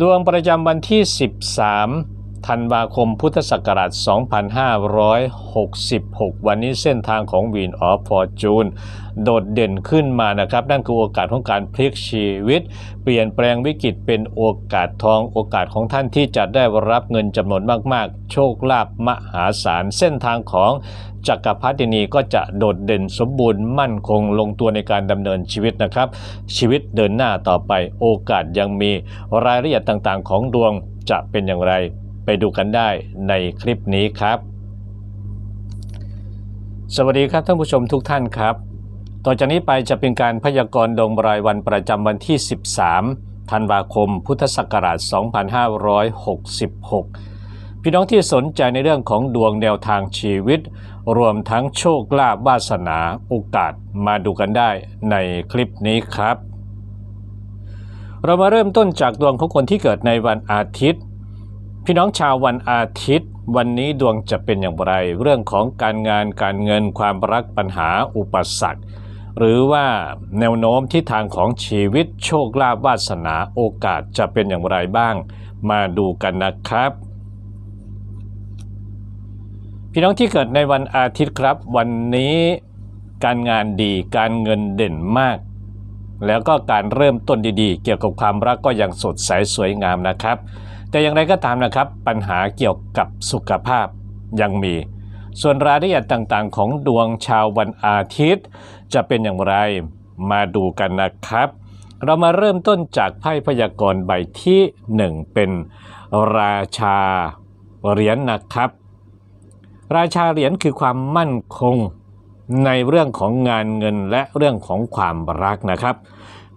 ดวงประจำวันที่ 13 ธันวาคมพุทธศักราช 2566 วันนี้เส้นทางของวีนออฟฟอร์จูนโดดเด่นขึ้นมานะครับ นั่นคือโอกาสของการพลิกชีวิต เปลี่ยนแปลงวิกฤตเป็นโอกาสทองโอกาสของท่านที่จะได้รับเงินจำนวนมากๆ โชคลาภมหาศาล เส้นทางของจักรพรรดินีก็จะโดดเด่นสมบูรณ์มั่นคงลงตัวในการดำเนินชีวิตนะครับ ชีวิตเดินหน้าต่อไปโอกาสยังมีรายละเอียดต่างๆ ของดวงจะเป็นอย่างไร ไปดูกันได้ในคลิปนี้ครับ สวัสดีครับท่านผู้ชมทุกท่านครับ ต่อจากนี้ไปจะเป็นการพยากรณ์ดวงรายวันประจำวันที่ 13 ธันวาคม พุทธศักราช 2566 พี่น้องที่สนใจในเรื่องของดวงแนวทางชีวิต รวมทั้งโชคลาภวาสนาโอกาสมาดูกันได้ในคลิปนี้ครับ เรามาเริ่มต้นจากดวงของคนที่เกิดในวันอาทิตย์ พี่น้องชาววันอาทิตย์ วันนี้ดวงจะเป็นอย่างไร เรื่องของการงานการเงินความรักปัญหาอุปสรรค หรือว่าแนวโน้มที่ทางของชีวิตโชคลาภวาสนาโอกาสจะเป็นอย่างไรบ้าง มาดูกันนะครับ พี่น้องที่เกิดในวันอาทิตย์ครับ วันนี้การงานดีการเงินเด่นมาก แล้วก็การเริ่มต้นดีๆ เกี่ยวกับความรักก็ยังสดใสสวยงามนะครับ แต่อย่างไรก็ตามนะครับ ปัญหาเกี่ยวกับสุขภาพยังมี ส่วนรายละเอียดต่างๆ ของดวงชาววันอาทิตย์ จะเป็นอย่างไรมาดูกันนะครับ เรามาเริ่มต้นจากไพ่พยากรณ์ใบที่ 1 เป็นราชาเหรียญนะครับ ราชาเหรียญคือความมั่นคงในเรื่องของงานเงินและเรื่องของความรักนะครับ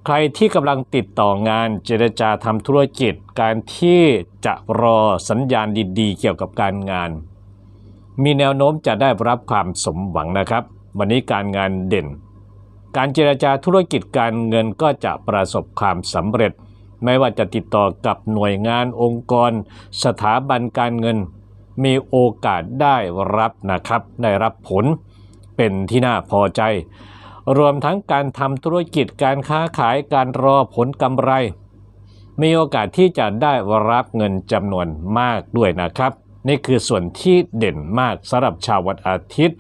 ใครที่กำลังติดต่องานเจรจาทำธุรกิจ การที่จะรอสัญญาณดีๆ เกี่ยวกับการงาน มีแนวโน้มจะได้รับความสมหวังนะครับ วันนี้การงานเด่น การเจรจาธุรกิจการเงินก็จะประสบความสำเร็จ ไม่ว่าจะติดต่อกับหน่วยงานองค์กร สถาบันการเงิน มีโอกาสได้รับนะครับ ได้รับผลเป็นที่น่าพอใจ รวมทั้งการทำธุรกิจการค้าขายการรอผลกำไร มีโอกาสที่จะได้รับเงินจำนวนมากด้วยนะครับ นี่คือส่วนที่เด่นมากสำหรับชาววันอาทิตย์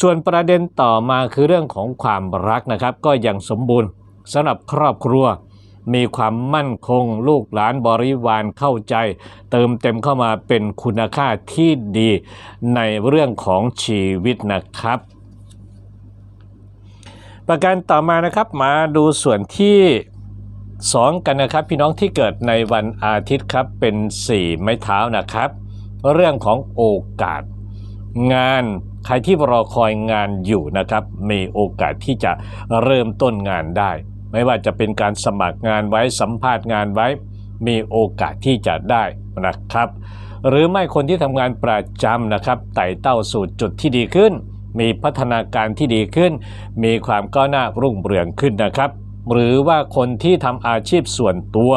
ส่วนประเด็นต่อมาคือเรื่องของความรักนะครับ ก็ยังสมบูรณ์สำหรับครอบครัว มีความมั่นคง ลูกหลานบริวารเข้าใจ เติมเต็มเข้ามาเป็นคุณค่าที่ดีในเรื่องของชีวิตนะครับ ประการต่อมานะครับมาดูส่วนที่ 2 กันนะครับ พี่น้องที่เกิดในวันอาทิตย์ครับเป็น 4 ไม้เท้านะครับ เรื่องของโอกาส งานใครที่รอคอยงานอยู่นะครับ มีโอกาสที่จะเริ่มต้นงานได้ ไม่ว่าจะเป็นการสมัครงานไว้สัมภาษณ์งานไว้ มีโอกาสที่จะได้นะครับ หรือไม่คนที่ทำงานประจำนะครับไต่เต้าสู่จุดที่ดีขึ้น มีพัฒนาการที่ดีขึ้น มีความก้าวหน้ารุ่งเรืองขึ้นนะครับ หรือว่าคนที่ทำอาชีพส่วนตัว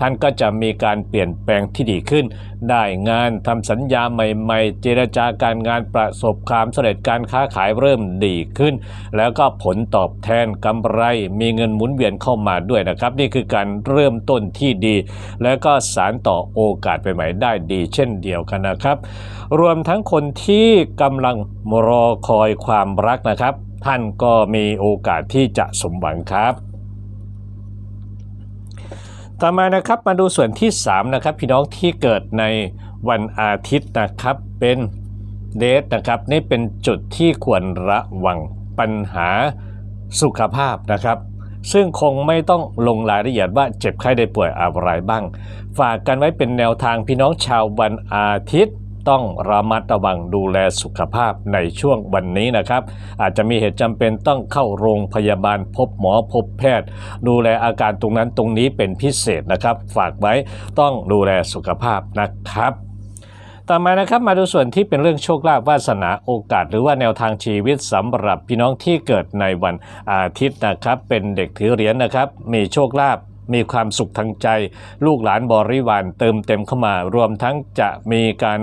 ท่านก็จะมีการเปลี่ยนแปลงที่ดีขึ้น ได้งานทำสัญญาใหม่ ๆ เจรจาการงานประสบความสำเร็จการค้าขายเริ่มดีขึ้น แล้วก็ผลตอบแทนกำไร มีเงินหมุนเวียนเข้ามาด้วยนะครับ นี่คือการเริ่มต้นที่ดี แล้วก็สารต่อโอกาสใหม่ๆได้ดี เช่นเดียวกันนะครับ รวมทั้งคนที่กำลังรอคอยความรักนะครับ ท่านก็มีโอกาสที่จะสมหวังครับ ต่อมานะครับมาดูส่วนที่ 3 นะครับ พี่น้องที่เกิดในวันอาทิตย์นะครับเป็นเดทนะครับ นี่เป็นจุดที่ควรระวังปัญหาสุขภาพนะครับ ซึ่งคงไม่ต้องลงรายละเอียดว่าเจ็บไข้ได้ป่วยอะไรบ้าง ฝากกันไว้เป็นแนวทางพี่น้องชาววันอาทิตย์ ต้องระมัดระวังดูแลสุขภาพในช่วงวันนี้นะครับ อาจจะมีเหตุจำเป็นต้องเข้าโรงพยาบาลพบหมอพบแพทย์ ดูแลอาการตรงนั้นตรงนี้เป็นพิเศษนะครับ ฝากไว้ต้องดูแลสุขภาพนะครับต่อมานะครับมาดูส่วนที่เป็นเรื่องโชคลาภวาสนาโอกาส หรือว่าแนวทางชีวิตสำหรับพี่น้องที่เกิดในวันอาทิตย์นะครับ เป็นเด็กถือเหรียญนะครับ มีโชคลาภ มีความสุขทางใจ ลูกหลานบริวารเติมเต็มเข้ามา รวมทั้งจะมีการ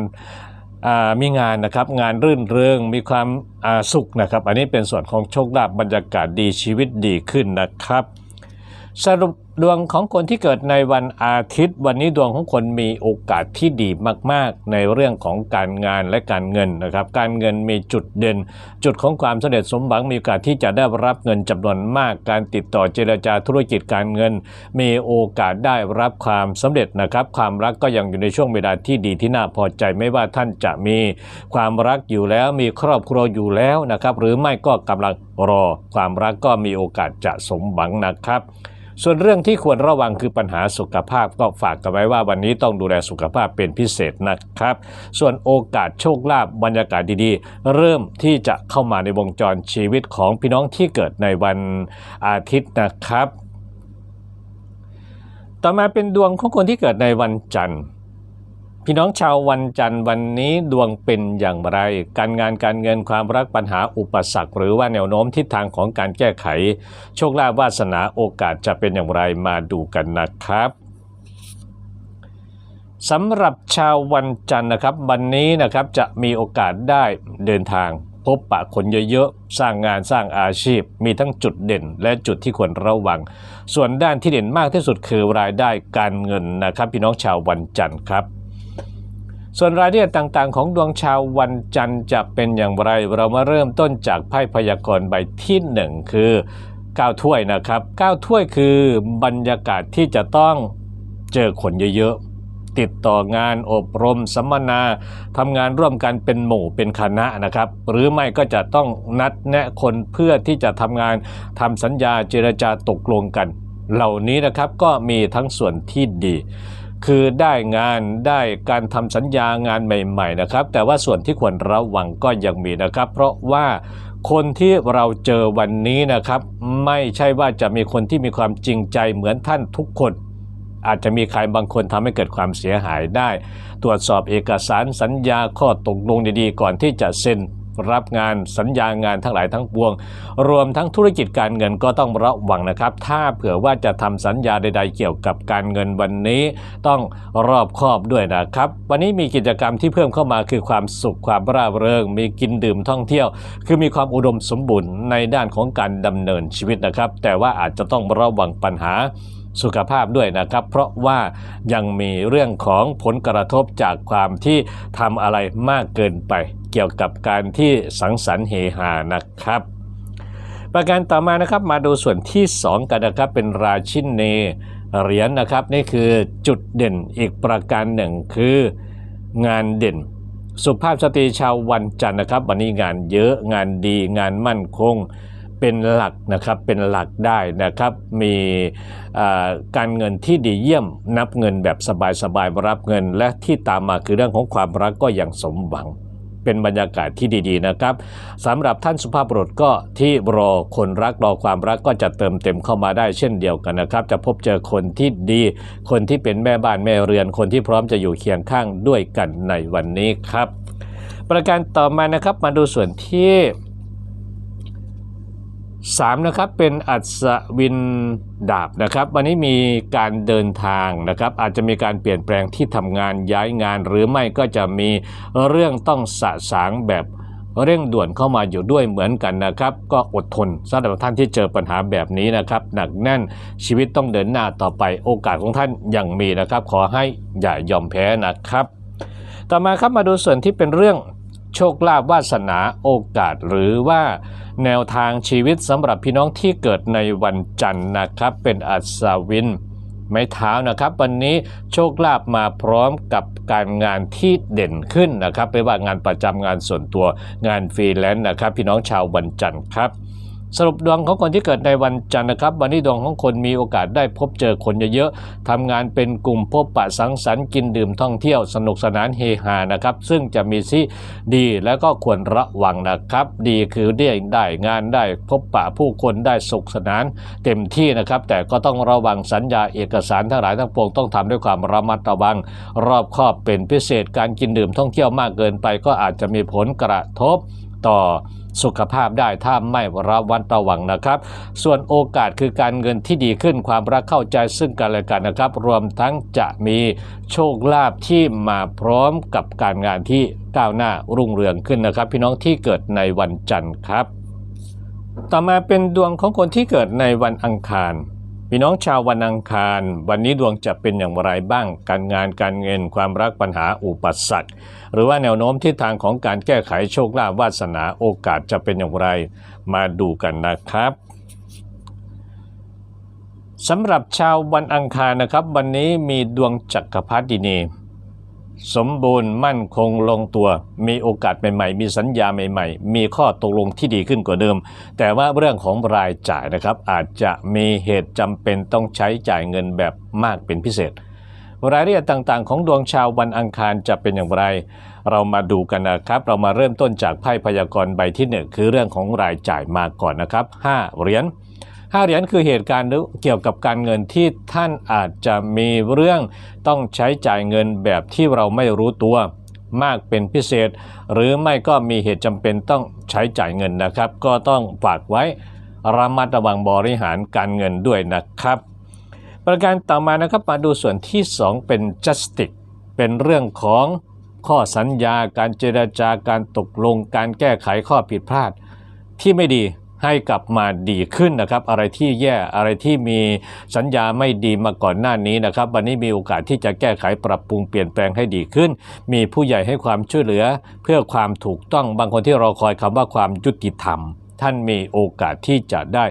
มีงานนะครับงานรื่นเริงมีความาสุขนะครับ อันนี้เป็นส่วนของโชคลาภบรรยากาศดีชีวิตดีขึ้นนะครับ สรุป ดวงของคนที่เกิดในวันอาทิตย์ วันนี้ดวงของคนมีโอกาสที่ดีมาก ๆ ในเรื่องของการงานและการเงินนะครับ การเงินมีจุดเด่น จุดของความสำเร็จสมหวังมีโอกาสที่จะได้รับเงินจำนวนมาก การติดต่อเจรจาธุรกิจการเงิน มีโอกาสได้รับความสำเร็จนะครับ ความรักก็ยังอยู่ในช่วงเวลาที่ดีที่น่าพอใจไม่ว่าท่านจะมีความรักอยู่แล้วมีครอบครัวอยู่แล้วนะครับ หรือไม่ก็กำลังรอความรักก็มีโอกาสจะสมหวังนะครับ ส่วนเรื่องที่ควรระวังคือปัญหาสุขภาพก็ฝากกันไว้ว่าวันนี้ต้องดูแลสุขภาพเป็นพิเศษนะครับ ส่วนโอกาสโชคลาภบรรยากาศดีๆ เริ่มที่จะเข้ามาในวงจรชีวิตของพี่น้องที่เกิดในวันอาทิตย์นะครับ ต่อมาเป็นดวงของคนที่เกิดในวันจันทร์ พี่น้องชาววันจันทร์วันนี้ดวงเป็นอย่างไร การงานการเงินความรักปัญหาอุปสรรค หรือว่าแนวโน้มทิศทางของการแก้ไข โชคลาภวาสนาโอกาสจะเป็นอย่างไรมาดูกันนะครับสำหรับชาววันจันทร์นะครับ วันนี้นะครับจะมีโอกาสได้เดินทาง พบปะคนเยอะๆ สร้างงานสร้างอาชีพ มีทั้งจุดเด่นและจุดที่ควรระวัง ส่วนด้านที่เด่นมากที่สุดคือรายได้การเงินนะครับ พี่น้องชาววันจันทร์ครับ ส่วนรายละเอียดต่างๆ ของดวงชาววันจันทร์จะเป็นอย่างไร เรามาเริ่มต้นจากไพ่พยากรณ์ใบที่หนึ่งคือ 9 ถ้วยนะครับ9ถ้วยคือบรรยากาศที่จะต้องเจอคนเยอะๆ ติดต่องานอบรมสัมมนาทำงานร่วมกันเป็นหมู่เป็นคณะนะครับ หรือไม่ก็จะต้องนัดแนะคนเพื่อที่จะทำงานทำสัญญาเจรจาตกลงกัน เหล่านี้นะครับก็มีทั้งส่วนที่ดี คือได้งานได้การทำสัญญางานใหม่ ๆนะครับ แต่ว่าส่วนที่ควรระวังก็ยังมีนะครับ เพราะว่าคนที่เราเจอวันนี้นะครับ ไม่ใช่ว่าจะมีคนที่มีความจริงใจเหมือนท่านทุกคน อาจจะมีใครบางคนทำให้เกิดความเสียหายได้ ตรวจสอบเอกสารสัญญาข้อตกลงดีๆ ก่อนที่จะเซ็น รับงานสัญญางานทั้งหลายทั้งปวง รวมทั้งธุรกิจการเงินก็ต้องระวังนะครับ ถ้าเผื่อว่าจะทำสัญญาใด ๆ เกี่ยวกับการเงินวันนี้ ต้องรอบคอบด้วยนะครับ วันนี้มีกิจกรรมที่เพิ่มเข้ามาคือความสุขความร่าเริง มีกินดื่มท่องเที่ยว คือมีความอุดมสมบูรณ์ในด้านของการดำเนินชีวิตนะครับ แต่ว่าอาจจะต้องระวังปัญหา สุขภาพด้วยนะครับ เพราะว่ายังมีเรื่องของผลกระทบจากความที่ทำอะไรมากเกินไป เกี่ยวกับการที่สังสรรค์เฮฮานะครับ ประการต่อมานะครับมาดูส่วนที่ 2 กันนะครับเป็นราชินีเหรียญนะครับนี่คือจุดเด่นอีกประการหนึ่งคืองานเด่น สุภาพสตรีชาววันจันทร์นะครับ วันนี้งานเยอะงานดีงานมั่นคง เป็นหลักนะครับเป็นหลักได้นะครับมีการเงินที่ดีเยี่ยมนับเงินแบบสบายๆรับเงิน และที่ตามมาคือเรื่องของความรักก็ยังสมหวังเป็นบรรยากาศที่ดีๆนะครับสำหรับท่านสุภาพบุรุษก็ที่รอคนรักรอความรักก็จะเติมเต็มเข้ามาได้เช่นเดียวกันนะครับ จะพบเจอคนที่ดี คนที่เป็นแม่บ้านแม่เรือน คนที่พร้อมจะอยู่เคียงข้างด้วยกันในวันนี้ครับ ประการต่อมานะครับมาดูส่วนที่ 3นะครับเป็นอัศวินดาบนะครับ วันนี้มีการเดินทางนะครับ อาจจะมีการเปลี่ยนแปลงที่ทำงานย้ายงาน หรือไม่ก็จะมีเรื่องต้องสะสางแบบเร่งด่วนเข้ามาอยู่ด้วยเหมือนกันนะครับ ก็อดทนสำหรับท่านที่เจอปัญหาแบบนี้นะครับ หนักแน่นชีวิตต้องเดินหน้าต่อไปโอกาสของท่านยังมีนะครับ ขอให้อย่ายอมแพ้นะครับ ต่อมาครับมาดูส่วนที่เป็นเรื่องโชคลาภวาสนาโอกาสหรือว่า แนวทางชีวิตสำหรับพี่น้องที่เกิดในวันจันทร์นะครับ เป็นอัศวิน ไม้เท้านะครับ วันนี้โชคลาภมาพร้อมกับการงานที่เด่นขึ้นนะครับไม่ว่างานประจำงานส่วนตัวงานฟรีแลนซ์นะครับ พี่น้องชาววันจันทร์ครับ สรุปดวงของคนที่เกิดในวันจันทร์นะครับ วันนี้ดวงของคนมีโอกาสได้พบเจอคนเยอะๆทำงานเป็นกลุ่มพบปะสังสรรค์กินดื่มท่องเที่ยวสนุกสนานเฮฮานะครับ ซึ่งจะมีที่ดีแล้วก็ควรระวังนะครับ ดีคือได้ได้งานได้พบปะผู้คนได้สุขสนานเต็มที่นะครับ แต่ก็ต้องระวังสัญญาเอกสารทั้งหลายทั้งปวงต้องทำด้วยความระมัดระวัง รอบคอบเป็นพิเศษการกินดื่มท่องเที่ยวมากเกินไป ก็อาจจะมีผลกระทบต่อ สุขภาพได้ถ้าไม่ระวัดระวังนะครับ ส่วนโอกาสคือการเงินที่ดีขึ้นความรักเข้าใจซึ่งกันและกันนะครับ รวมทั้งจะมีโชคลาภที่มาพร้อมกับการงานที่ก้าวหน้ารุ่งเรืองขึ้นนะครับ พี่น้องที่เกิดในวันจันทร์ครับ ต่อมาเป็นดวงของคนที่เกิดในวันอังคาร พี่น้องชาววันอังคาร วันนี้ดวงจะเป็นอย่างไรบ้าง การงานการเงินความรักปัญหาอุปสรรคหรือว่าแนวโน้มทิศทางของการแก้ไขโชคลาภวาสนาโอกาสจะเป็นอย่างไร มาดูกันนะครับสำหรับชาววันอังคารนะครับ วันนี้มีดวงจักรพรรดินี สมบูรณ์มั่นคงลงตัว มีโอกาสใหม่ๆ มีสัญญาใหม่ ๆ มีข้อตกลงที่ดีขึ้นกว่าเดิม แต่ว่าเรื่องของรายจ่ายนะครับ อาจจะมีเหตุจำเป็นต้องใช้จ่ายเงินแบบมากเป็นพิเศษ รายละเอียดต่างๆ ของดวงชาววันอังคารจะเป็นอย่างไร เรามาดูกันนะครับ เรามาเริ่มต้นจากไพ่พยากรณ์ใบที่หนึ่งคือเรื่องของรายจ่ายมาก่อนนะครับ 5 เหรียญ ห้าเหรียญคือเหตุการณ์เกี่ยวกับการเงินที่ท่านอาจจะมีเรื่องต้องใช้จ่ายเงินแบบที่เราไม่รู้ตัวมากเป็นพิเศษ หรือไม่ก็มีเหตุจำเป็นต้องใช้จ่ายเงินนะครับ ก็ต้องฝากไว้ระมัดระวังบริหารการเงินด้วยนะครับ ประการต่อมานะครับมาดูส่วนที่ 2 เป็น justice เป็นเรื่องของข้อสัญญาการเจราจาการตกลง การแก้ไขข้อผิดพลาดที่ไม่ดี ให้กลับมาดีขึ้นนะครับ อะไรที่แย่อะไรที่มีสัญญาไม่ดีมาก่อนหน้านี้นะครับ วันนี้มีโอกาสที่จะแก้ไขปรับปรุงเปลี่ยนแปลงให้ดีขึ้น มีผู้ใหญ่ให้ความช่วยเหลือ เพื่อความถูกต้องบางคนที่รอคอยคำว่าความยุติธรรมท่านมีโอกาสที่จะได้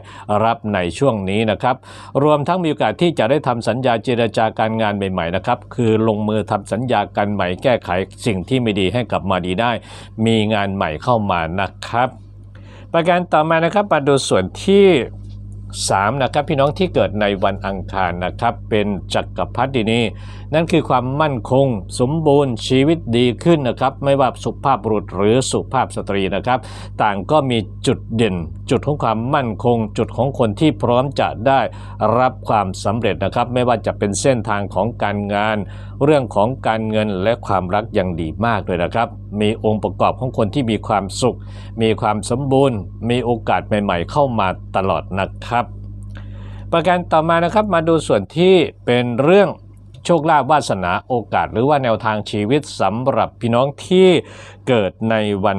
รับในช่วงนี้นะครับ รวมทั้งมีโอกาสที่จะได้ทำสัญญาเจรจาการงานใหม่ๆนะครับ คือลงมือทำสัญญากันใหม่แก้ไขสิ่งที่ไม่ดีให้กลับมาดีได้ มีงานใหม่เข้ามานะครับ ประการต่อมานะครับมาดูส่วนที่3นะครับพี่น้องที่เกิดในวันอังคารนะครับเป็นจักรพรรดินี นั่นคือความมั่นคง สมบูรณ์ชีวิตดีขึ้นนะครับ ไม่ว่าสุภาพบุรุษหรือสุภาพสตรีนะครับ ต่างก็มีจุดเด่น จุดของความมั่นคง จุดของคนที่พร้อมจะได้รับความสำเร็จนะครับ ไม่ว่าจะเป็นเส้นทางของการงาน เรื่องของการเงินและความรักยังดีมากเลยนะครับ มีองค์ประกอบของคนที่มีความสุข มีความสมบูรณ์ มีโอกาสใหม่ ๆ เข้ามาตลอดนะครับ ประการต่อมานะครับมาดูส่วนที่เป็นเรื่อง โชคลาภวาสนาโอกาส หรือว่าแนวทางชีวิตสำหรับพี่น้องที่เกิดในวัน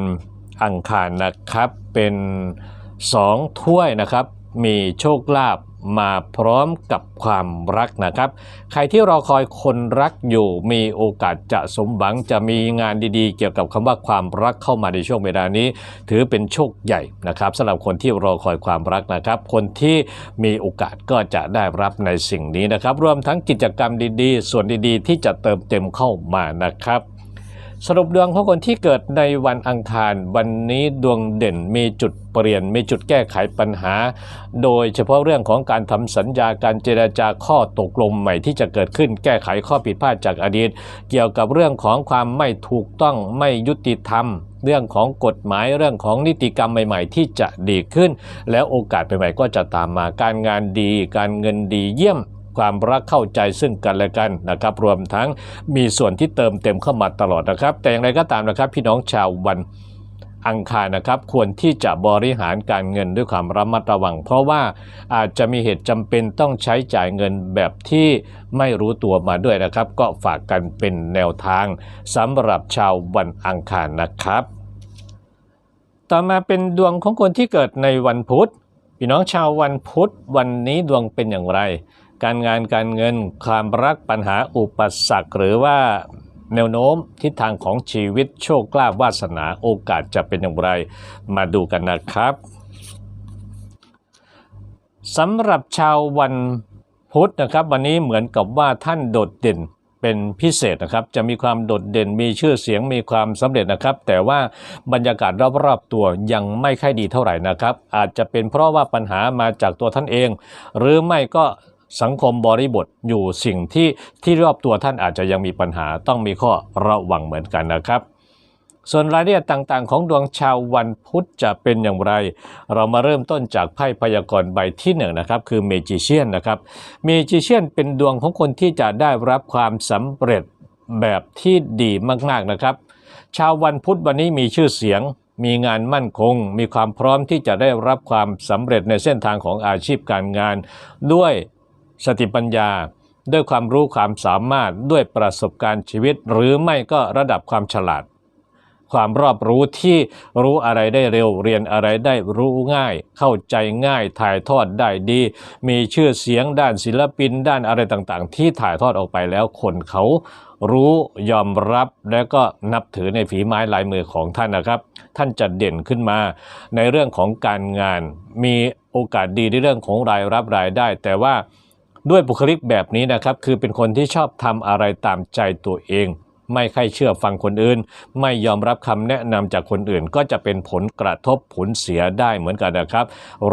อังคารนะครับเป็นสองถ้วยนะครับ มีโชคลาภ มาพร้อมกับความรักนะครับ ใครที่รอคอยคนรักอยู่มีโอกาสจะสมหวังจะมีงานดีๆ เกี่ยวกับคำว่าความรักเข้ามาในช่วงเวลานี้ ถือเป็นโชคใหญ่นะครับสำหรับคนที่รอคอยความรักนะครับ คนที่มีโอกาสก็จะได้รับในสิ่งนี้นะครับ รวมทั้งกิจกรรมดีๆ ส่วนดีๆ ที่จะเติมเต็มเข้ามานะครับ สรุปดวงของคนที่เกิดในวันอังคาร วันนี้ดวงเด่นมีจุดเปลี่ยน มีจุดแก้ไขปัญหา โดยเฉพาะเรื่องของการทำสัญญาการเจราจาข้อตกลงใหม่ที่จะเกิดขึ้น แก้ไขข้อผิดพลาดจากอดีต เกี่ยวกับเรื่องของความไม่ถูกต้องไม่ยุติธรรมเรื่องของกฎหมายเรื่องของนิติกรรมใหม่ ๆ ที่จะดีขึ้น แล้วโอกาสใหม่ๆก็จะตามมาการงานดี การเงินดีเยี่ยม ความรักเข้าใจซึ่งกันและกันนะครับ รวมทั้งมีส่วนที่เติมเต็มเข้ามาตลอดนะครับ แต่อย่างไรก็ตามนะครับ พี่น้องชาววันอังคารนะครับควรที่จะบริหารการเงินด้วยความระมัดระวัง เพราะว่าอาจจะมีเหตุจำเป็นต้องใช้จ่ายเงินแบบที่ไม่รู้ตัวมาด้วยนะครับ ก็ฝากกันเป็นแนวทางสำหรับชาววันอังคารนะครับ ต่อมาเป็นดวงของคนที่เกิดในวันพุธพี่น้องชาววันพุธวันนี้ดวงเป็นอย่างไร การงานการเงินความรักปัญหาอุปสรรคหรือว่าแนวโน้มทิศทางของชีวิตโชคลาภวาสนาโอกาสจะเป็นอย่างไร มาดูกันนะครับสำหรับชาววันพุธนะครับ วันนี้เหมือนกับว่าท่านโดดเด่นเป็นพิเศษนะครับ จะมีความโดดเด่นมีชื่อเสียงมีความสำเร็จนะครับ แต่ว่าบรรยากาศรอบๆตัวยังไม่ค่อยดีเท่าไหร่นะครับ อาจจะเป็นเพราะว่าปัญหามาจากตัวท่านเอง หรือไม่ก็ สังคมบริบทอยู่สิ่งที่ที่รอบตัวท่านอาจจะยังมีปัญหาต้องมีข้อระวังเหมือนกันนะครับ ส่วนรายละเอียดต่างๆ ของดวงชาววันพุธจะเป็นอย่างไร เรามาเริ่มต้นจากไพ่พยากรณ์ใบที่หนึ่งนะครับคือเมจิเชียนนะครับเมจิเชียนเป็นดวงของคนที่จะได้รับความสำเร็จแบบที่ดีมากๆนะครับ ชาววันพุธวันนี้มีชื่อเสียงมีงานมั่นคง มีความพร้อมที่จะได้รับความสำเร็จในเส้นทางของอาชีพการงาน ด้วย สติปัญญา ด้วยความรู้ความสามารถด้วยประสบการณ์ชีวิต หรือไม่ก็ระดับความฉลาด ความรอบรู้ที่รู้อะไรได้เร็ว เรียนอะไรได้รู้ง่าย เข้าใจง่ายถ่ายทอดได้ดี มีชื่อเสียงด้านศิลปิน ด้านอะไรต่างๆ ที่ถ่ายทอดออกไปแล้วคนเขารู้ยอมรับและก็นับถือในฝีไม้ลายมือของท่านนะครับ ท่านจะเด่นขึ้นมา ในเรื่องของการงาน มีโอกาสดีในเรื่องของรายรับรายได้ แต่ว่า ด้วยบุคลิกแบบนี้นะครับ คือเป็นคนที่ชอบทำอะไรตามใจตัวเอง ไม่ใครเชื่อฟังคนอื่น ไม่ยอมรับคำแนะนำจากคนอื่น ก็จะเป็นผลกระทบผลเสียได้เหมือนกันนะครับ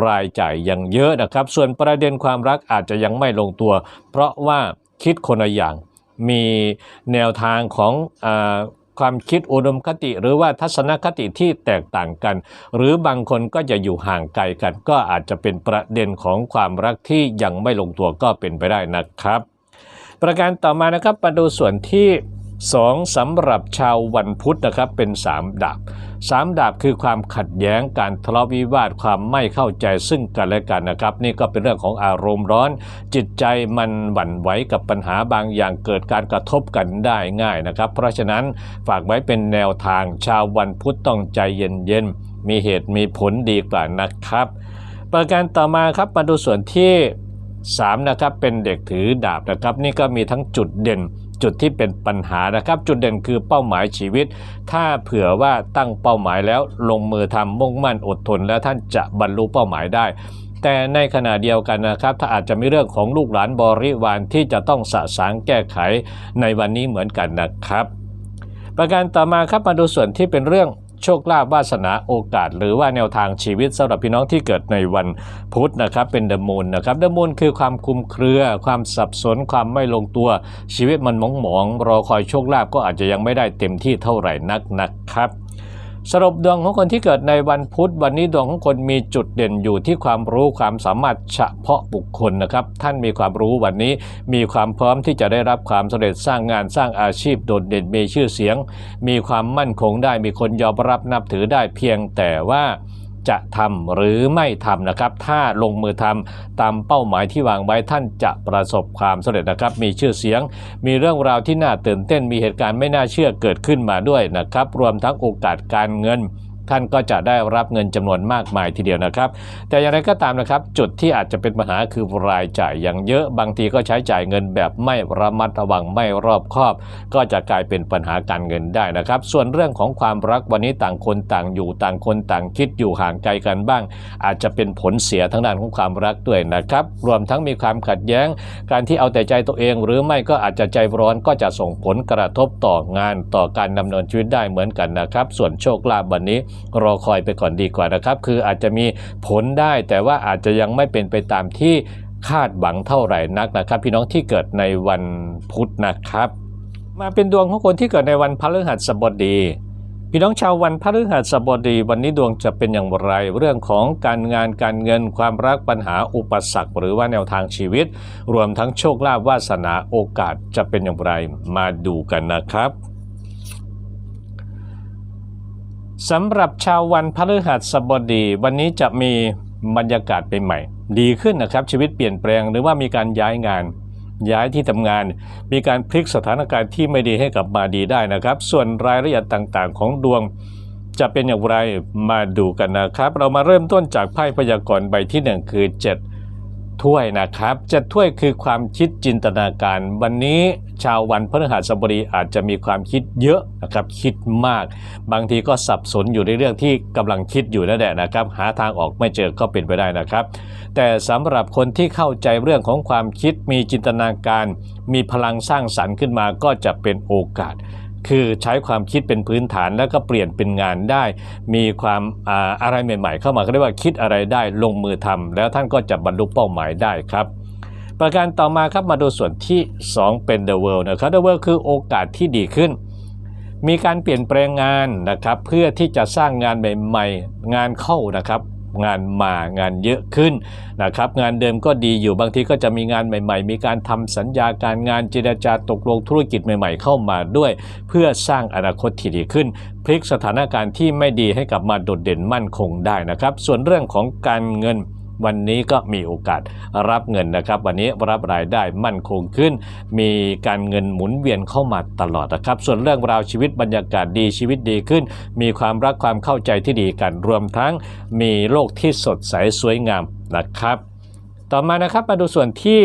รายจ่ายยังเยอะนะครับ ส่วนประเด็นความรักอาจจะยังไม่ลงตัว เพราะว่าคิดคนละอย่างมีแนวทางของอา ความคิดอุดมคติ หรือว่าทัศนคติที่แตกต่างกัน หรือบางคนก็จะอยู่ห่างไกลกัน ก็อาจจะเป็นประเด็นของความรักที่ยังไม่ลงตัวก็เป็นไปได้นะครับ ประการต่อมานะครับมาดูส่วนที่ 2สำหรับชาววันพุธนะครับเป็น 3 ดาบ 3 ดาบคือความขัดแย้งการทะเลาะวิวาทความไม่เข้าใจซึ่งกันและกันนะครับ นี่ก็เป็นเรื่องของอารมณ์ร้อน จิตใจมันหวั่นไหวกับปัญหาบางอย่างเกิดการกระทบกันได้ง่ายนะครับ เพราะฉะนั้นฝากไว้เป็นแนวทางชาววันพุธต้องใจเย็นๆมีเหตุมีผลดีกว่านะครับ ประการต่อมาครับมาดูส่วนที่3นะครับเป็นเด็กถือดาบนะครับ นี่ก็มีทั้งจุดเด่น จุดที่เป็นปัญหานะครับ จุดเด่นคือเป้าหมายชีวิต ถ้าเผื่อว่าตั้งเป้าหมายแล้วลงมือทำมุ่งมั่นอดทน แล้วท่านจะบรรลุเป้าหมายได้แต่ในขณะเดียวกันนะครับ ถ้าอาจจะมีเรื่องของลูกหลานบริวารที่จะต้องสะสางแก้ไขในวันนี้เหมือนกันนะครับ ประการต่อมาครับมาดูส่วนที่เป็นเรื่อง โชคลาภวาสนาโอกาส หรือว่าแนวทางชีวิตสำหรับพี่น้องที่เกิดในวันพุธนะครับเป็นเดมูนนะครับเดมูนคือความคลุมเครือ ความสับสนความไม่ลงตัว ชีวิตมันหมองหมองๆรอคอยโชคลาภก็อาจจะยังไม่ได้เต็มที่เท่าไหร่นักนะครับ สรุปดวงของคนที่เกิดในวันพุธวันนี้ดวงของคนมีจุดเด่นอยู่ที่ความรู้ความสามารถเฉพาะบุคคลนะครับ ท่านมีความรู้วันนี้มีความพร้อมที่จะได้รับความสำเร็จสร้างงานสร้างอาชีพโดดเด่นมีชื่อเสียง มีความมั่นคงได้มีคนยอมรับนับถือได้เพียงแต่ว่า จะทำหรือไม่ทำนะครับ ถ้าลงมือทำตามเป้าหมายที่วางไว้ท่านจะประสบความสำเร็จนะครับ มีชื่อเสียง มีเรื่องราวที่น่าตื่นเต้นมีเหตุการณ์ไม่น่าเชื่อเกิดขึ้นมาด้วยนะครับ รวมทั้งโอกาสการเงิน ท่านก็จะได้รับเงินจำนวนมากมายทีเดียวนะครับ แต่อย่างไรก็ตามนะครับ จุดที่อาจจะเป็นปัญหาคือรายจ่ายอย่างเยอะบางทีก็ใช้จ่ายเงินแบบไม่ระมัดระวังไม่รอบคอบ ก็จะกลายเป็นปัญหาการเงินได้นะครับ ส่วนเรื่องของความรักวันนี้ต่างคนต่างอยู่ต่างคนต่างคิดอยู่ห่างไกลกันบ้าง อาจจะเป็นผลเสียทั้งด้านของความรักด้วยนะครับ รวมทั้งมีความขัดแย้ง การที่เอาแต่ใจตัวเอง หรือไม่ก็อาจจะใจร้อนก็จะส่งผลกระทบต่องานต่อการดำเนินชีวิตได้เหมือนกันนะครับ ส่วนโชคลาภวันนี้รอคอยไปก่อนดีกว่านะครับ คืออาจจะมีผลได้แต่ว่าอาจจะยังไม่เป็นไปตามที่คาดหวังเท่าไหร่นักนะครับ พี่น้องที่เกิดในวันพุธนะครับ มาเป็นดวงของคนที่เกิดในวันพฤหัสบดีพี่น้องชาววันพฤหัสบดี วันนี้ดวงจะเป็นอย่างไร เรื่องของการงานการเงินความรักปัญหาอุปสรรค หรือว่าแนวทางชีวิต รวมทั้งโชคลาภวาสนาโอกาสจะเป็นอย่างไร มาดูกันนะครับ สำหรับชาววันพฤหัสบดี วันนี้จะมีบรรยากาศเป็นใหม่ ดีขึ้นนะครับ ชีวิตเปลี่ยนแปลงหรือว่ามีการย้ายงาน ย้ายที่ทำงาน มีการพลิกสถานการณ์ที่ไม่ดีให้กลับมาดีได้นะครับ ส่วนรายละเอียดต่างๆ ของดวง จะเป็นอย่างไรมาดูกันนะครับ เรามาเริ่มต้นจากไพ่พยากรณ์ใบที่หนึ่งคือ 7 ถ้วยนะครับ เจ็ดถ้วยคือความคิดจินตนาการ วันนี้ชาววันพฤหัสบดีอาจจะมีความคิดเยอะนะครับคิดมาก บางทีก็สับสนอยู่ในเรื่องที่กำลังคิดอยู่นั่นแหละนะครับ หาทางออกไม่เจอก็เป็นไปได้นะครับ แต่สำหรับคนที่เข้าใจเรื่องของความคิดมีจินตนาการ มีพลังสร้างสรรค์ขึ้นมาก็จะเป็นโอกาส คือใช้ความคิดเป็นพื้นฐานแล้วก็เปลี่ยนเป็นงานได้ มีความอะไรใหม่ ๆ เข้ามาก็เรียกว่าคิดอะไรได้ลงมือทำแล้วท่านก็จะบรรลุเป้าหมายได้ครับประการต่อมาครับมาดูส่วนที่ 2 เป็น The World นะครับ The World คือโอกาสที่ดีขึ้น มีการเปลี่ยนแปลงงานนะครับ เพื่อที่จะสร้างงานใหม่ ๆ งานเข้านะครับ งานมางานเยอะขึ้นนะครับงานเดิมก็ดีอยู่บางทีก็จะมีงานใหม่ ๆ มีการทำสัญญาการงานเจรจาตกลงธุรกิจใหม่ ๆ เข้ามาด้วย เพื่อสร้างอนาคตที่ดีขึ้น พลิกสถานการณ์ที่ไม่ดีให้กลับมาโดดเด่นมั่นคงได้นะครับ ส่วนเรื่องของการเงิน วันนี้ก็มีโอกาสรับเงินนะครับ วันนี้รับรายได้มั่นคงขึ้น มีการเงินหมุนเวียนเข้ามาตลอดนะครับ ส่วนเรื่องราวชีวิตบรรยากาศดีชีวิตดีขึ้น มีความรักความเข้าใจที่ดีกันรวมทั้ง มีโลกที่สดใสสวยงามนะครับ ต่อมานะครับมาดูส่วนที่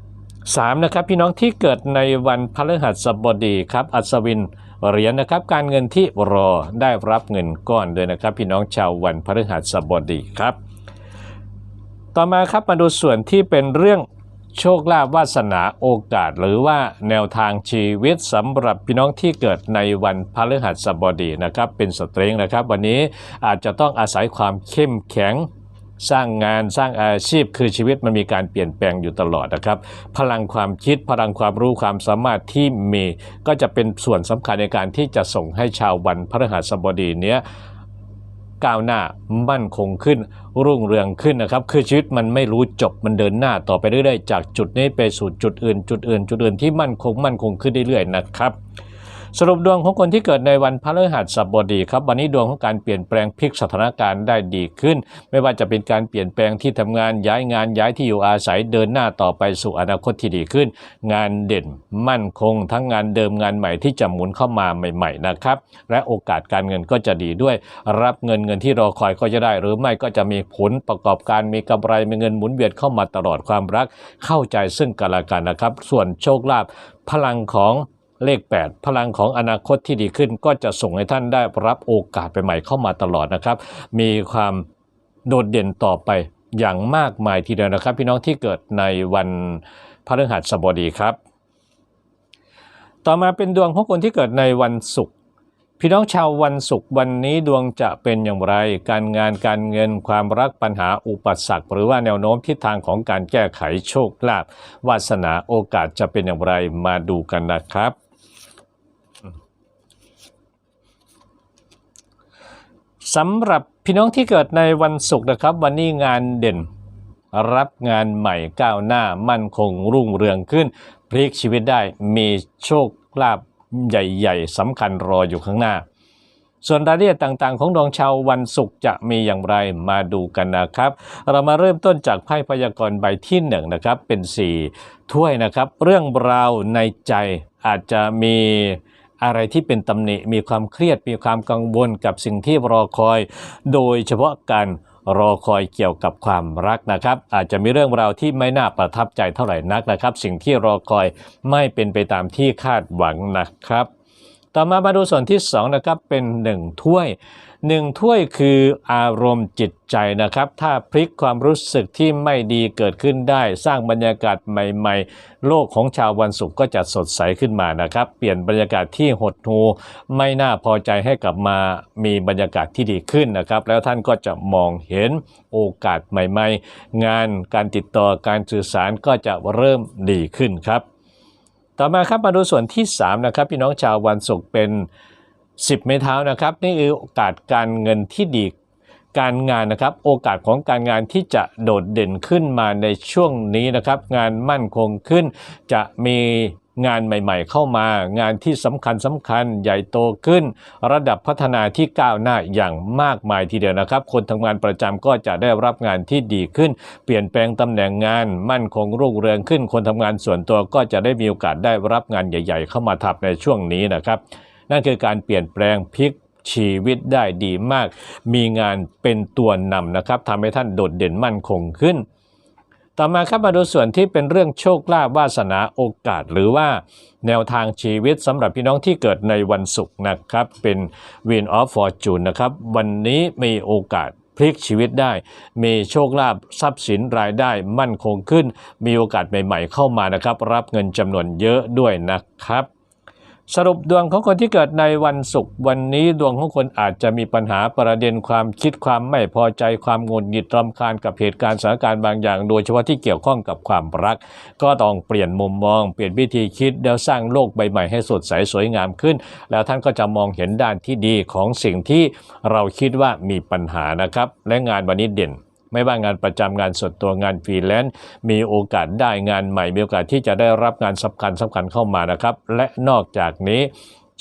3นะครับพี่น้องที่เกิดในวันพฤหัสบดีครับอัศวินเหรียญนะครับการเงินที่รอได้รับเงินก้อนด้วยนะครับ พี่น้องชาววันพฤหัสบดีครับ ต่อมาครับมาดูส่วนที่เป็นเรื่องโชคลาภวาสนาโอกาส หรือว่าแนวทางชีวิตสำหรับพี่น้องที่เกิดในวันพฤหัสบดีนะครับ เป็นสตริงนะครับ วันนี้อาจจะต้องอาศัยความเข้มแข็งสร้างงานสร้างอาชีพคือชีวิตมันมีการเปลี่ยนแปลงอยู่ตลอดนะครับ พลังความคิดพลังความรู้ความสามารถที่มี ก็จะเป็นส่วนสำคัญในการที่จะส่งให้ชาววันพฤหัสบดีเนี้ย ก้าวหน้ามั่นคงขึ้น รุ่งเรืองขึ้นนะครับ คือชีวิตมันไม่รู้จบมันเดินหน้าต่อไปเรื่อยๆ จากจุดนี้ไปสู่จุดอื่น จุดอื่น จุดอื่นที่มั่นคงมั่นคงขึ้นเรื่อยๆนะครับ สรุปดวงของคนที่เกิดในวันพฤหัสบดีครับ วันนี้ดวงของการเปลี่ยนแปลงพลิกสถานการณ์ได้ดีขึ้น ไม่ว่าจะเป็นการเปลี่ยนแปลงที่ทำงานย้ายงานย้ายที่อยู่อาศัยเดินหน้าต่อไปสู่อนาคตที่ดีขึ้น งานเด่นมั่นคง ทั้งงานเดิมงานใหม่ที่จะหมุนเข้ามาใหม่ๆนะครับและโอกาสการเงินก็จะดีด้วย รับเงินเงินที่รอคอยก็จะได้ หรือไม่ก็จะมีผลประกอบการมีกำไรมีเงินหมุนเวียนเข้ามาตลอดความรัก เข้าใจซึ่งกันและกันนะครับ ส่วนโชคลาภพลังของ เลข 8 พลังของอนาคตที่ดีขึ้น ก็จะส่งให้ท่านได้รับโอกาสใหม่ๆเข้ามาตลอดนะครับ มีความโดดเด่นต่อไปอย่างมากมายทีเดียวนะครับ พี่น้องที่เกิดในวันพฤหัสบดีครับ ต่อมาเป็นดวงของคนที่เกิดในวันศุกร์พี่น้องชาววันศุกร์วันนี้ดวงจะเป็นอย่างไร การงานการเงินความรักปัญหาอุปสรรค หรือว่าแนวโน้มทิศทางของการแก้ไขโชคลาภวาสนาโอกาสจะเป็นอย่างไรมาดูกันนะครับ สำหรับพี่น้องที่เกิดในวันศุกร์นะครับ วันนี้งานเด่น รับงานใหม่ก้าวหน้ามั่นคงรุ่งเรืองขึ้น พลิกชีวิตได้มีโชคลาภใหญ่ๆสำคัญรออยู่ข้างหน้า ส่วนรายละเอียดต่างๆ ของดวงชาววันศุกร์จะมีอย่างไรมาดูกันนะครับ เรามาเริ่มต้นจากไพ่พยากรณ์ใบที่หนึ่งนะครับเป็น4ถ้วยนะครับ เรื่องราวในใจอาจจะมี อะไรที่เป็นตำหนิมีความเครียดมีความกังวลกับสิ่งที่รอคอย โดยเฉพาะการรอคอยเกี่ยวกับความรักนะครับ อาจจะมีเรื่องราวที่ไม่น่าประทับใจเท่าไหร่นักนะครับ สิ่งที่รอคอยไม่เป็นไปตามที่คาดหวังนะครับ ต่อมามาดูส่วนที่2นะครับเป็น 1 ถ้วย 1ถ้วยคืออารมณ์จิตใจนะครับ ถ้าพลิกความรู้สึกที่ไม่ดีเกิดขึ้นได้ สร้างบรรยากาศใหม่ๆ โลกของชาววันศุกร์ก็จะสดใสขึ้นมานะครับ เปลี่ยนบรรยากาศที่หดหู่ไม่น่าพอใจให้กลับมามีบรรยากาศที่ดีขึ้นนะครับ แล้วท่านก็จะมองเห็นโอกาสใหม่ๆ งานการติดต่อการสื่อสารก็จะเริ่มดีขึ้นครับ ต่อมาครับมาดูส่วนที่3นะครับพี่น้องชาววันศุกร์เป็น 10 ไม้เท้านะครับ นี่คือโอกาสการเงินที่ดีการงานนะครับ โอกาสของการงานที่จะโดดเด่นขึ้นมาในช่วงนี้นะครับ งานมั่นคงขึ้น จะมีงานใหม่ๆ เข้ามา งานที่สำคัญสำคัญใหญ่โตขึ้น ระดับพัฒนาที่ก้าวหน้าอย่างมากมายทีเดียวนะครับ คนทำงานประจำก็จะได้รับงานที่ดีขึ้น เปลี่ยนแปลงตำแหน่งงาน มั่นคงรุ่งเรืองขึ้น คนทำงานส่วนตัวก็จะได้มีโอกาสได้รับงานใหญ่ ๆ เข้ามาทับในช่วงนี้นะครับ นั่นคือการเปลี่ยนแปลงพลิกชีวิตได้ดีมาก มีงานเป็นตัวนำนะครับทำให้ท่านโดดเด่นมั่นคงขึ้น ต่อมาครับมาดูส่วนที่เป็นเรื่องโชคลาภวาสนาโอกาส หรือว่าแนวทางชีวิตสำหรับพี่น้องที่เกิดในวันศุกร์นะครับ เป็น Win of Fortune นะครับ วันนี้มีโอกาสพลิกชีวิตได้ มีโชคลาภทรัพย์สินรายได้มั่นคงขึ้น มีโอกาสใหม่ ๆ เข้ามานะครับ รับเงินจำนวนเยอะด้วยนะครับ สรุปดวงของคนที่เกิดในวันศุกร์วันนี้ดวงของคนอาจจะมีปัญหาประเด็นความคิดความไม่พอใจความงุนหงิดรำคาญกับเหตุการณ์สถานการณ์บางอย่าง โดยเฉพาะที่เกี่ยวข้องกับความรัก ก็ต้องเปลี่ยนมุมมอง เปลี่ยนวิธีคิดแล้วสร้างโลกใบใหม่ให้สดใสสวยงามขึ้น แล้วท่านก็จะมองเห็นด้านที่ดีของสิ่งที่เราคิดว่ามีปัญหานะครับ และงานวันนี้เด่น ไม่ว่างานประจำงานส่วนตัวงานฟรีแลนซ์มีโอกาสได้งานใหม่ มีโอกาสที่จะได้รับงานสำคัญสำคัญเข้ามานะครับ และนอกจากนี้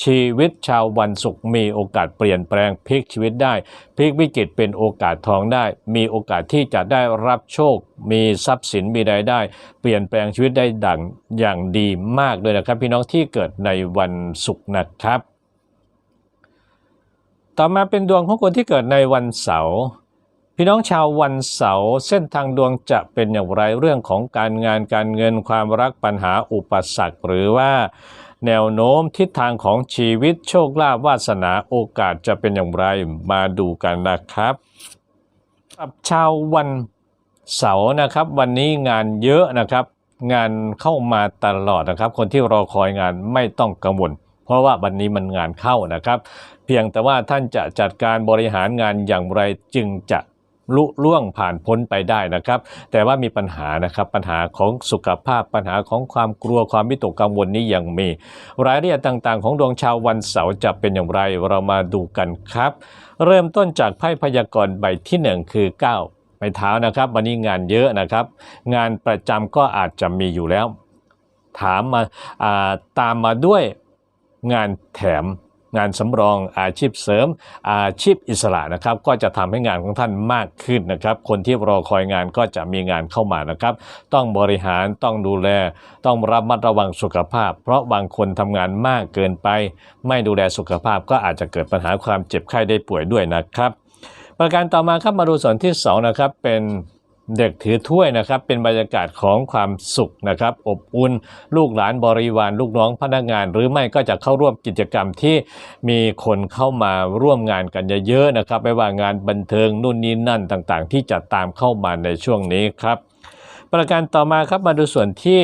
ชีวิตชาววันศุกร์มีโอกาสเปลี่ยนแปลงพลิกชีวิตได้พลิกวิกฤตเป็นโอกาสทองได้ มีโอกาสที่จะได้รับโชค มีทรัพย์สินมีรายได้ เปลี่ยนแปลงชีวิตได้ดังอย่างดีมากเลยนะครับ พี่น้องที่เกิดในวันศุกร์นะครับ ต่อมาเป็นดวงของคนที่เกิดในวันเสาร์ พี่น้องชาววันเสาร์เส้นทางดวงจะเป็นอย่างไรเรื่องของการงานการเงินความรักปัญหาอุปสรรค หรือว่าแนวโน้มทิศทางของชีวิตโชคลาภวาสนาโอกาสจะเป็นอย่างไรมาดูกันนะครับกับชาววันเสาร์นะครับ วันนี้งานเยอะนะครับ งานเข้ามาตลอดนะครับ คนที่รอคอยงานไม่ต้องกังวลเพราะว่าวันนี้มันงานเข้านะครับ เพียงแต่ว่าท่านจะจัดการบริหารงานอย่างไรจึงจะ ลุล่วงผ่านพ้นไปได้นะครับ แต่ว่ามีปัญหานะครับปัญหาของสุขภาพปัญหาของความกลัวความวิตกกังวลนี้ยังมี รายละเอียดต่างๆ ของดวงชาววันเสาร์จะเป็นอย่างไรเรามาดูกันครับ เริ่มต้นจากไพ่พยากรณ์ใบที่1คือ 9ไม้เท้านะครับวันนี้งานเยอะนะครับ งานประจำก็อาจจะมีอยู่แล้ว ถามมาาตามมาด้วยงานแถม งานสำรองอาชีพเสริม อาชีพอิสระนะครับ ก็จะทำให้งานของท่านมากขึ้นนะครับ คนที่รอคอยงานก็จะมีงานเข้ามานะครับ ต้องบริหารต้องดูแล ต้องระมัดระวังสุขภาพ เพราะบางคนทำงานมากเกินไป ไม่ดูแลสุขภาพก็อาจจะเกิดปัญหาความเจ็บไข้ได้ป่วยด้วยนะครับ ประการต่อมาครับมาดูส่วนที่สองนะครับเป็น เด็กถือถ้วยนะครับ เป็นบรรยากาศของความสุขนะครับ อบอุ่นลูกหลานบริวารลูกน้องพนักงาน หรือไม่ก็จะเข้าร่วมกิจกรรมที่มีคนเข้ามาร่วมงานกันเยอะๆนะครับ ไม่ว่างานบันเทิงนู่นนี่นั่นต่างๆ ที่จะตามเข้ามาในช่วงนี้ครับ ประการต่อมาครับมาดูส่วนที่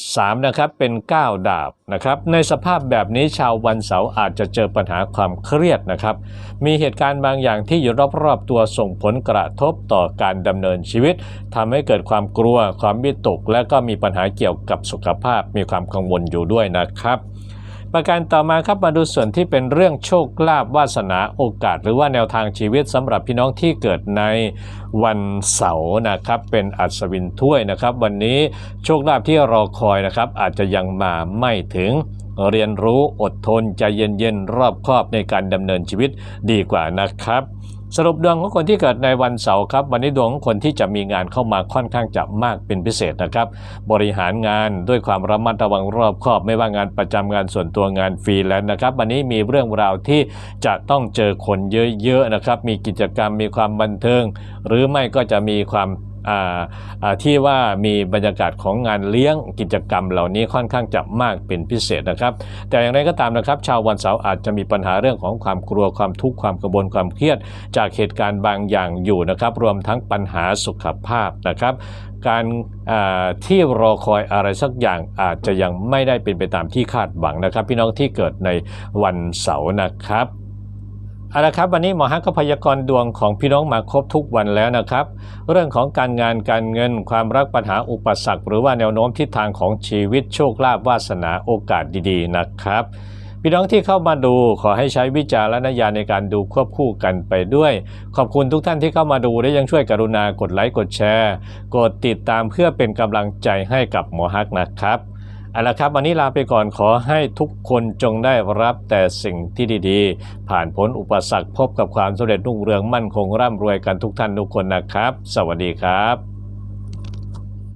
3นะครับเป็น 9 ดาบนะครับในสภาพแบบนี้ชาววันเสาร์อาจจะเจอปัญหาความเครียดนะครับ มีเหตุการณ์บางอย่างที่อยู่รอบๆตัวส่งผลกระทบต่อการดำเนินชีวิตทำให้เกิดความกลัวความวิตก และก็มีปัญหาเกี่ยวกับสุขภาพมีความกังวลอยู่ด้วยนะครับ ประการต่อมาครับมาดูส่วนที่เป็นเรื่องโชคลาภวาสนาโอกาส หรือว่าแนวทางชีวิตสำหรับพี่น้องที่เกิดในวันเสาร์นะครับ เป็นอัศวินถ้วยนะครับ วันนี้โชคลาภที่รอคอยนะครับ อาจจะยังมาไม่ถึงเรียนรู้อดทนใจเย็นๆรอบคอบในการดำเนินชีวิตดีกว่านะครับ สรุปดวงของคนที่เกิดในวันเสาร์ครับ วันนี้ดวงของคนที่จะมีงานเข้ามาค่อนข้างจะมากเป็นพิเศษนะครับ บริหารงานด้วยความระมัดระวังรอบคอบ ไม่ว่างานประจำงานส่วนตัวงานฟรีแลนซ์นะครับ วันนี้มีเรื่องราวที่จะต้องเจอคนเยอะๆนะครับ มีกิจกรรมมีความบันเทิง หรือไม่ก็จะมีความ ที่ว่ามีบรรยากาศของงานเลี้ยงกิจกรรมเหล่านี้ค่อนข้างจะมากเป็นพิเศษนะครับ แต่อย่างไรก็ตามนะครับ ชาววันเสาร์อาจจะมีปัญหาเรื่องของความกลัวความทุกข์ความกังวลความเครียด จากเหตุการณ์บางอย่างอยู่นะครับ รวมทั้งปัญหาสุขภาพนะครับการที่รอคอยอะไรสักอย่างอาจจะยังไม่ได้เป็นไปตามที่คาดหวังนะครับ พี่น้องที่เกิดในวันเสาร์นะครับ เอาละครับวันนี้หมอฮักก็พยากรณ์ดวงของพี่น้องมาครบทุกวันแล้วนะครับ เรื่องของการงานการเงินความรักปัญหาอุปสรรค หรือว่าแนวโน้มทิศทางของชีวิตโชคลาภวาสนาโอกาสดีๆนะครับ พี่น้องที่เข้ามาดูขอให้ใช้วิจารณญาณในการดูควบคู่กันไปด้วย ขอบคุณทุกท่านที่เข้ามาดูและยังช่วยกรุณากดไลค์กดแชร์ กดติดตามเพื่อเป็นกำลังใจให้กับหมอฮักนะครับ เอาละครับ วันนี้ลาไปก่อนขอให้ทุกคนจงได้รับแต่สิ่งที่ดีๆ ผ่านพ้นอุปสรรคพบกับความสำเร็จรุ่งเรืองมั่นคงร่ำรวยกันทุกท่านทุกคนนะครับ สวัสดีครับ